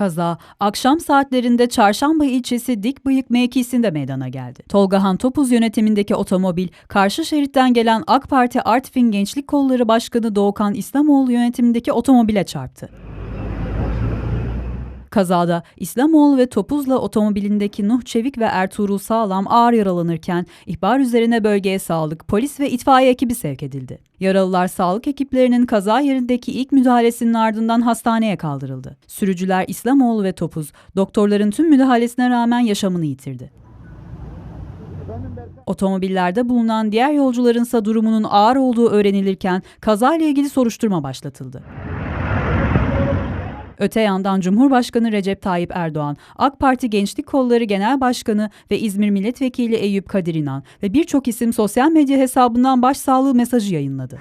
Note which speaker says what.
Speaker 1: Kaza akşam saatlerinde Çarşamba ilçesi Dikbıyık mevkisinde meydana geldi. Tolgahan Topuz yönetimindeki otomobil karşı şeritten gelen AK Parti Artvin Gençlik Kolları Başkanı Doğukan İslamoğlu yönetimindeki otomobile çarptı. Kazada İslamoğlu ve Topuz'la otomobilindeki Nuh Çevik ve Ertuğrul Sağlam ağır yaralanırken ihbar üzerine bölgeye sağlık, polis ve itfaiye ekibi sevk edildi. Yaralılar sağlık ekiplerinin kaza yerindeki ilk müdahalesinin ardından hastaneye kaldırıldı. Sürücüler İslamoğlu ve Topuz, doktorların tüm müdahalesine rağmen yaşamını yitirdi. Otomobillerde bulunan diğer yolcularınsa durumunun ağır olduğu öğrenilirken kazayla ilgili soruşturma başlatıldı. Öte yandan Cumhurbaşkanı Recep Tayyip Erdoğan, AK Parti Gençlik Kolları Genel Başkanı ve İzmir Milletvekili Eyüp Kadir İnan ve birçok isim sosyal medya hesabından başsağlığı mesajı yayınladı.